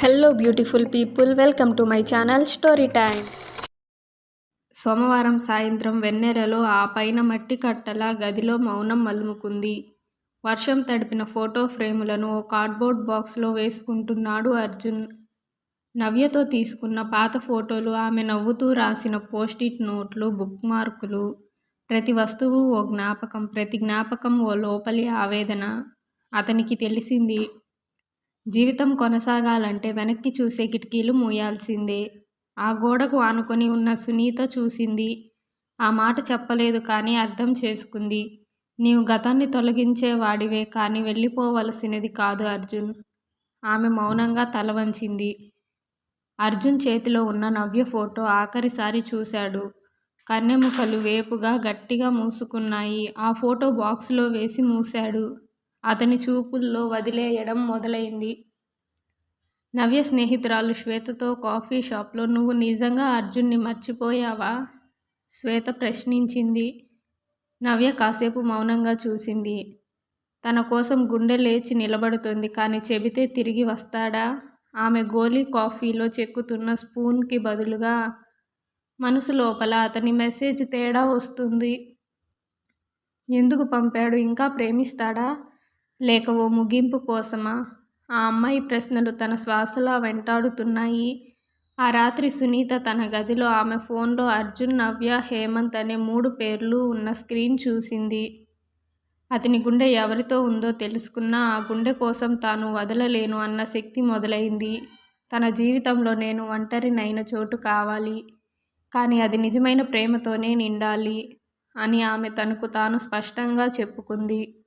Hello beautiful people welcome to my channel story time సోమవారం సాయంత్రం వెన్నెలలో ఆ పైన మట్టి కట్టల గదిలో మౌనం మలుముకుంది. వర్షం తడిపిన ఫోటో ఫ్రేములను ఓ కార్డ్బోర్డ్ బాక్స్లో వేసుకుంటున్నాడు అర్జున్. నవ్యతో తీసుకున్న పాత ఫోటోలు ఆమె నవ్వుతూ రాసిన పోస్టిట్ నోట్లు బుక్ మార్కులు. ప్రతి వస్తువు ఓ జ్ఞాపకం ప్రతి జ్ఞాపకం ఓ లోపలి ఆవేదన. అతనికి తెలిసింది జీవితం కొనసాగాలంటే వెనక్కి చూసే కిటికీలు మూయాల్సిందే. ఆ గోడకు ఆనుకొని ఉన్న సునీత చూసింది. ఆ మాట చెప్పలేదు కానీ అర్థం చేసుకుంది. నీవు గతాన్ని తొలగించే వాడివే కానీ వెళ్ళిపోవలసినది కాదు అర్జున్. ఆమె మౌనంగా తల వంచింది. అర్జున్ చేతిలో ఉన్న నవ్య ఫోటో ఆఖరిసారి చూశాడు. కన్నెముకలు వేపుగా గట్టిగా మూసుకున్నాయి. ఆ ఫోటో బాక్స్లో వేసి మూశాడు. అతని చూపుల్లో వదిలేయడం మొదలైంది. నవ్య స్నేహితురాలు శ్వేతతో కాఫీ షాప్లో నువ్వు నిజంగా అర్జున్ని మర్చిపోయావా? శ్వేత ప్రశ్నించింది. నవ్య కాసేపు మౌనంగా చూసింది. తన కోసం గుండె లేచి నిలబడుతుంది కానీ చెబితే తిరిగి వస్తాడా? ఆమె గోలీ కాఫీలో చెక్కుతున్న స్పూన్కి బదులుగా మనసు లోపల అతని మెసేజ్ తేడా వస్తుంది. ఎందుకు పంపాడు? ఇంకా ప్రేమిస్తాడా? లేక ఓ ముగింపు కోసమా? ఆ అమ్మాయి ప్రశ్నలు తన శ్వాసలా వెంటాడుతున్నాయి. ఆ రాత్రి సునీత తన గదిలో ఆమె ఫోన్లో అర్జున్ నవ్య హేమంత్ అనే మూడు పేర్లు ఉన్న స్క్రీన్ చూసింది. అతని గుండె ఎవరితో ఉందో తెలుసుకున్నా ఆ గుండె కోసం తాను వదలలేను అన్న శక్తి మొదలైంది. తన జీవితంలో నేను ఒంటరినైన చోటు కావాలి. కానీ అది నిజమైన ప్రేమతోనే నిండాలి అని ఆమె తనకు తాను స్పష్టంగా చెప్పుకుంది.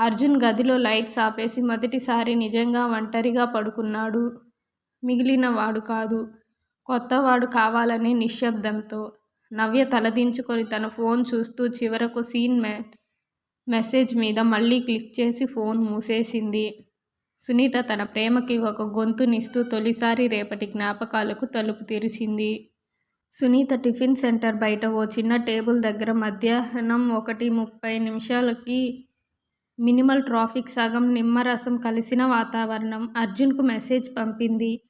అర్జున్ గదిలో లైట్స్ ఆపేసి మొదటిసారి నిజంగా ఒంటరిగా పడుకున్నాడు. మిగిలిన వాడు కాదు. కొత్తవాడు కావాలనే నిశ్శబ్దంతో నవ్య తలదించుకొని తన ఫోన్ చూస్తూ చివరకు సీన్ మె మెసేజ్ మీద మళ్ళీ క్లిక్ చేసి ఫోన్ మూసేసింది. సునీత తన ప్రేమకి ఒక గొంతునిస్తూ తొలిసారి రేపటి జ్ఞాపకాలకు తలుపు తెరిచింది. సునీత టిఫిన్ సెంటర్ బయట ఓ చిన్న టేబుల్ దగ్గర మధ్యాహ్నం ఒకటి ముప్పై నిమిషాలకి మినిమల్ ట్రాఫిక్ సగం నిమ్మరసం కలిసిన వాతావరణం అర్జున్కు మెసేజ్ పంపింది.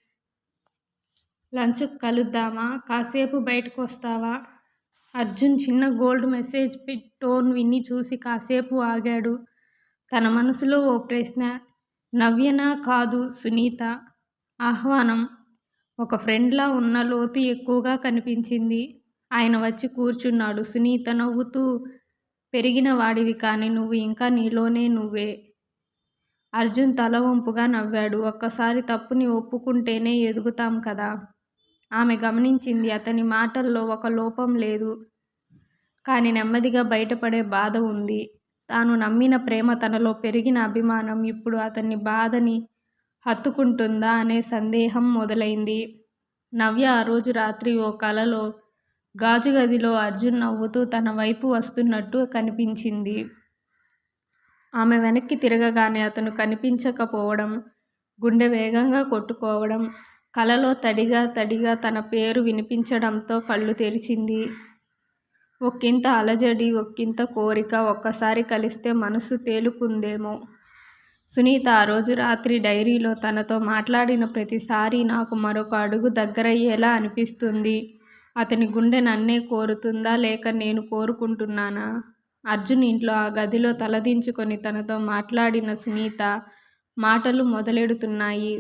లంచ్ కలుద్దామా? కాసేపు బయటకు వస్తావా అర్జున్ చిన్న గోల్డ్ మెసేజ్ టోన్ విని చూసి కాసేపు ఆగాడు. తన మనసులో ఓ ప్రశ్న నవ్యనా కాదు సునీత? ఆహ్వానం ఒక ఫ్రెండ్లా ఉన్న లోతు ఎక్కువగా కనిపించింది. ఆయన వచ్చి కూర్చున్నాడు. సునీత నవ్వుతూ పెరిగిన వాడివి కానీ నువ్వు ఇంకా నీలోనే నువ్వే. అర్జున్ తల వంపుగా నవ్వాడు. ఒక్కసారి తప్పుని ఒప్పుకుంటేనే ఎదుగుతాం కదా? ఆమె గమనించింది అతని మాటల్లో ఒక లోపం లేదు. కానీ నెమ్మదిగా బయటపడే బాధ ఉంది. తాను నమ్మిన ప్రేమ తనలో పెరిగిన అభిమానం ఇప్పుడు అతన్ని బాధని హత్తుకుంటుందా అనే సందేహం మొదలైంది. నవ్య ఆ రోజు రాత్రి ఓ కలలో గాజు గదిలో అర్జున్ నవ్వుతూ తన వైపు వస్తున్నట్టు కనిపించింది. ఆమె వెనక్కి తిరగగానే అతను కనిపించకపోవడం గుండె వేగంగా కొట్టుకోవడం కలలో తడిగా తడిగా తన పేరు వినిపించడంతో కళ్ళు తెరిచింది. ఒక్కింత అలజడి ఒక్కింత కోరిక ఒక్కసారి కలిస్తే మనసు తేలుకుందేమో. సునీత ఆ రోజు రాత్రి డైరీలో తనతో మాట్లాడిన ప్రతిసారి నాకు మరొక అడుగు దగ్గరయ్యేలా అనిపిస్తుంది. అతని గుండె నన్నే కోరుతుందా లేక నేను కోరుకుంటున్నానా? అర్జున్ ఇంట్లో ఆ గదిలో తలదించుకొని తనతో మాట్లాడిన సునీత మాటలు మొదలెడుతున్నాయి.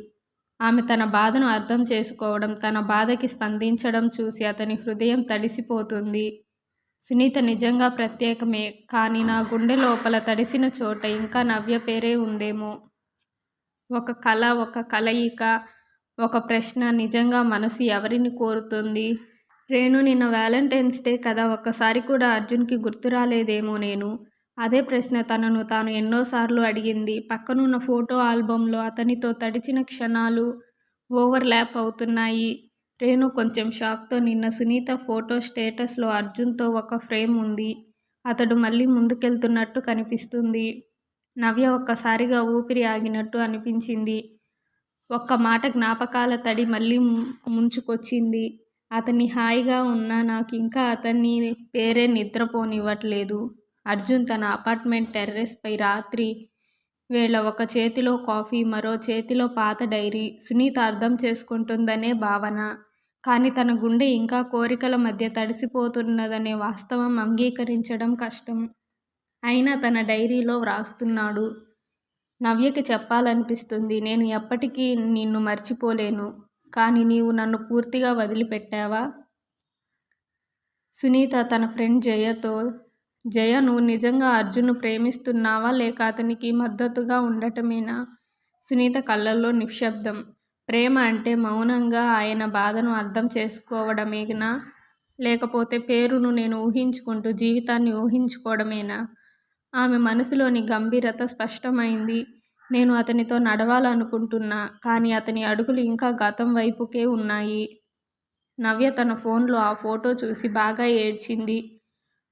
ఆమె తన బాధను అర్థం చేసుకోవడం తన బాధకి స్పందించడం చూసి అతని హృదయం తడిసిపోతుంది. సునీత నిజంగా ప్రత్యేకమే కానీ నా గుండె లోపల తడిసిన చోట ఇంకా నవ్య పేరే ఉందేమో. ఒక కళ ఒక కలయిక ఒక ప్రశ్న నిజంగా మనసు ఎవరిని కోరుతుంది? రేణు నిన్న వ్యాలంటైన్స్ డే కదా ఒక్కసారి కూడా అర్జున్కి గుర్తు రాలేదేమో నేను. అదే ప్రశ్న తనను తాను ఎన్నోసార్లు అడిగింది. పక్కనున్న ఫోటో ఆల్బంలో అతనితో తడిచిన క్షణాలు ఓవర్ ల్యాప్ అవుతున్నాయి. రేణు కొంచెం షాక్తో నిన్న సునీత ఫోటో స్టేటస్లో అర్జున్తో ఒక ఫ్రేమ్ ఉంది. అతడు మళ్ళీ ముందుకెళ్తున్నట్టు కనిపిస్తుంది. నవ్య ఒక్కసారిగా ఊపిరి ఆగినట్టు అనిపించింది. ఒక్క మాట జ్ఞాపకాల తడి మళ్ళీ ముంచుకొచ్చింది. అతన్ని హాయిగా ఉన్నా నాకు ఇంకా అతన్ని పేరే నిద్రపోనివ్వట్లేదు. అర్జున్ తన అపార్ట్మెంట్ టెర్రస్పై రాత్రి వేళ ఒక చేతిలో కాఫీ మరో చేతిలో పాత డైరీ సునీత అర్థం చేసుకుంటుందనే భావన. కానీ తన గుండె ఇంకా కోరికల మధ్య తడిసిపోతున్నదనే వాస్తవం అంగీకరించడం కష్టం. అయినా తన డైరీలో వ్రాస్తున్నాడు నవ్యకి చెప్పాలనిపిస్తుంది నేను ఎప్పటికీ నిన్ను మర్చిపోలేను. కానీ నీవు నన్ను పూర్తిగా వదిలిపెట్టావా? సునీత తన ఫ్రెండ్ జయతో జయ నువ్వు నిజంగా అర్జున్ను ప్రేమిస్తున్నావా లేక అతనికి మద్దతుగా ఉండటమేనా? సునీత కళ్ళల్లో నిశ్శబ్దం. ప్రేమ అంటే మౌనంగా ఆయన బాధను అర్థం చేసుకోవడమేనా? లేకపోతే పేరును నేను ఊహించుకుంటూ జీవితాన్ని ఊహించుకోవడమేనా? ఆమె మనసులోని గంభీరత స్పష్టమైంది. నేను అతనితో నడవాలనుకుంటున్నా కానీ అతని అడుగులు ఇంకా గతం వైపుకే ఉన్నాయి. నవ్య తన ఫోన్లో ఆ ఫోటో చూసి బాగా ఏడ్చింది.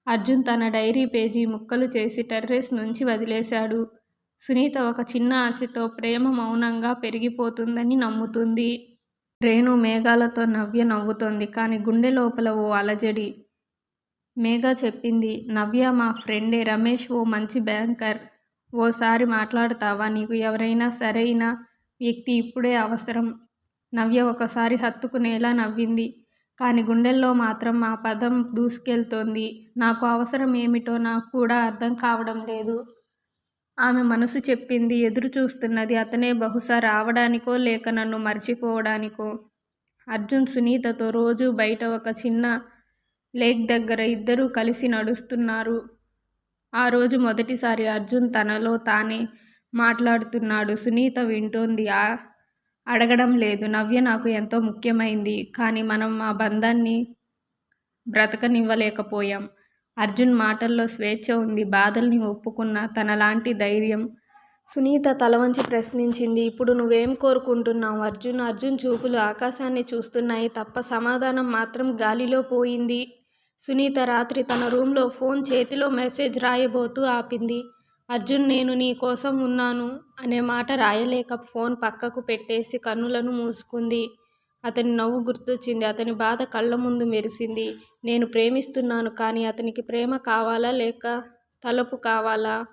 అర్జున్ తన డైరీ పేజీ ముక్కలు చేసి టెర్రస్ నుంచి వదిలేశాడు. సునీత ఒక చిన్న ఆశతో ప్రేమ మౌనంగా పెరిగిపోతుందని నమ్ముతుంది. రేణు మేఘాలతో నవ్య నవ్వుతోంది కానీ గుండె లోపల ఓ అలజడి. మేఘ చెప్పింది నవ్య మా ఫ్రెండే రమేష్ ఓ మంచి బ్యాంకర్. ఓసారి మాట్లాడతావా? నీకు ఎవరైనా సరైన వ్యక్తి ఇప్పుడే అవసరం. నవ్య ఒకసారి హత్తుకునేలా నవ్వింది. కానీ గుండెల్లో మాత్రం ఆ పదం దూసుకెళ్తోంది. నాకు అవసరం ఏమిటో నాకు కూడా అర్థం కావడం లేదు. ఆమె మనసు చెప్పింది ఎదురు చూస్తున్నది అతనే బహుశా రావడానికో లేక నన్ను మర్చిపోవడానికో. అర్జున్ సునీతతో రోజు బయట ఒక చిన్న లేక్ దగ్గర ఇద్దరూ కలిసి నడుస్తున్నారు. ఆ రోజు మొదటిసారి అర్జున్ తనలో తానే మాట్లాడుతున్నాడు. సునీత వింటోంది. ఆ అడగడం లేదు. నవ్య నాకు ఎంతో ముఖ్యమైంది. కానీ మనం మా బంధాన్ని బ్రతకనివ్వలేకపోయాం. అర్జున్ మాటల్లో స్వేచ్ఛ ఉంది. బాధల్ని ఒప్పుకున్న తనలాంటి ధైర్యం సునీత తలవంచి ప్రశ్నించింది. ఇప్పుడు నువ్వేం కోరుకుంటున్నావు అర్జున్? అర్జున్ చూపులు ఆకాశాన్ని చూస్తున్నాయి తప్ప సమాధానం మాత్రం గాలిలో పోయింది. సునీత రాత్రి తన రూమ్లో ఫోన్ చేతిలో మెసేజ్ రాయబోతూ ఆపింది. అర్జున్ నేను నీ కోసం ఉన్నాను అనే మాట రాయలేక ఫోన్ పక్కకు పెట్టేసి కన్నులను మూసుకుంది. అతని నవ్వు గుర్తొచ్చింది. అతని బాధ కళ్ళ ముందు మెరిసింది. నేను ప్రేమిస్తున్నాను కానీ అతనికి ప్రేమ కావాలా లేక తలపు కావాలా?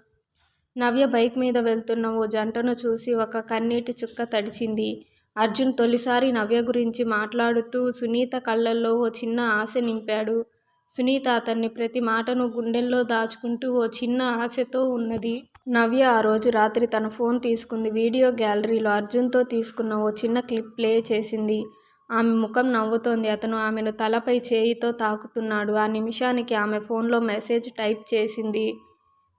నవ్య బైక్ మీద వెళ్తున్న ఓ జంటను చూసి ఒక కన్నీటి చుక్క తడిచింది. అర్జున్ తొలిసారి నవ్య గురించి మాట్లాడుతూ సునీత కళ్ళల్లో ఓ చిన్న ఆశ నింపాడు. సునీత అతన్ని ప్రతి మాటను గుండెల్లో దాచుకుంటూ ఓ చిన్న ఆశతో ఉన్నది. నవ్య ఆ రోజు రాత్రి తన ఫోన్ తీసుకుంది. వీడియో గ్యాలరీలో అర్జున్తో తీసుకున్న ఓ చిన్న క్లిప్ ప్లే చేసింది. ఆమె ముఖం నవ్వుతోంది. అతను ఆమెను తలపై చేయితో తాకుతున్నాడు. ఆ నిమిషానికి ఆమె ఫోన్లో మెసేజ్ టైప్ చేసింది.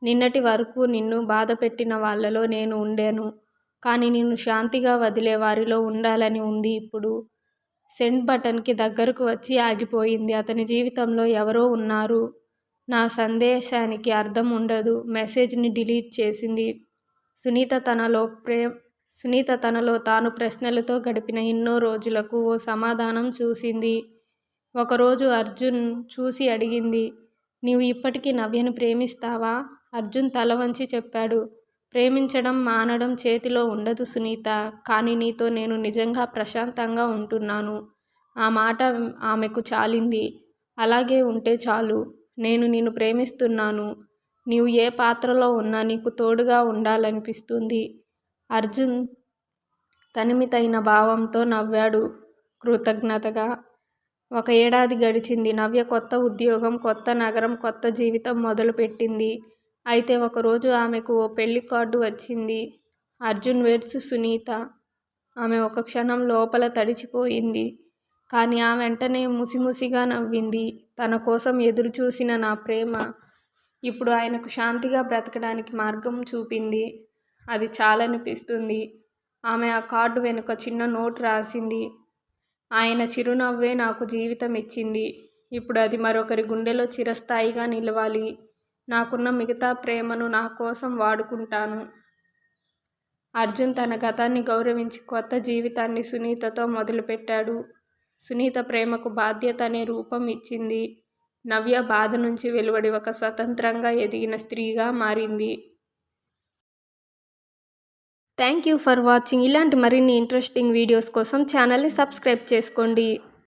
నిన్నటి వరకు నిన్ను బాధ పెట్టిన వాళ్ళలో నేను ఉండాను. కానీ నిన్ను శాంతిగా వదిలే వారిలో ఉండాలని ఉంది ఇప్పుడు. సెండ్ బటన్కి దగ్గరకు వచ్చి ఆగిపోయింది. అతని జీవితంలో ఎవరో ఉన్నారు. నా సందేశానికి అర్థం ఉండదు. మెసేజ్ని డిలీట్ చేసింది. సునీత తనలో ప్రేమ సునీత తనలో తాను ప్రశ్నలతో గడిపిన ఎన్నో రోజులకు ఓ సమాధానం చూసింది. ఒకరోజు అర్జున్ చూసి అడిగింది నీవు ఇప్పటికీ నవ్యను ప్రేమిస్తావా? అర్జున్ తల వంచి చెప్పాడు ప్రేమించడం మానడం చేతిలో ఉండదు సునీత. కానీ నీతో నేను నిజంగా ప్రశాంతంగా ఉంటున్నాను. ఆ మాట ఆమెకు చాలింది. అలాగే ఉంటే చాలు. నేను నిన్ను ప్రేమిస్తున్నాను. నీవు ఏ పాత్రలో ఉన్నా నీకు తోడుగా ఉండాలనిపిస్తుంది. అర్జున్ తనిమితైన భావంతో నవ్వాడు కృతజ్ఞతగా. ఒక ఏడాది గడిచింది. నవ్య కొత్త ఉద్యోగం కొత్త నగరం కొత్త జీవితం మొదలుపెట్టింది. అయితే ఒకరోజు ఆమెకు ఓ పెళ్ళి కార్డు వచ్చింది. అర్జున్ వేడ్స్ సునీత. ఆమె ఒక క్షణం లోపల తడిచిపోయింది. కానీ ఆ వెంటనే ముసిముసిగా నవ్వింది. తన కోసం ఎదురు చూసిన నా ప్రేమ ఇప్పుడు ఆయనకు శాంతిగా బ్రతకడానికి మార్గం చూపింది. అది చాలనిపిస్తుంది. ఆమె ఆ కార్డు వెనుక చిన్న నోట్ రాసింది. ఆయన చిరునవ్వే నాకు జీవితం ఇచ్చింది ఇప్పుడు అది మరొకరి గుండెలో చిరస్థాయిగా నిలవాలి. నాకున్న మిగతా ప్రేమను నా కోసం వాడుకుంటాను. అర్జున్ తన గతాన్ని గౌరవించి కొత్త జీవితాన్ని సునీతతో మొదలుపెట్టాడు. సునీత ప్రేమకు బాధ్యత అనే రూపం ఇచ్చింది. నవ్య బాధ నుంచి వెలువడి ఒక స్వతంత్రంగా ఎదిగిన స్త్రీగా మారింది. Thank you for watching. ఇలాంటి మరిన్ని ఇంట్రెస్టింగ్ వీడియోస్ కోసం ఛానల్ని సబ్స్క్రైబ్ చేసుకోండి.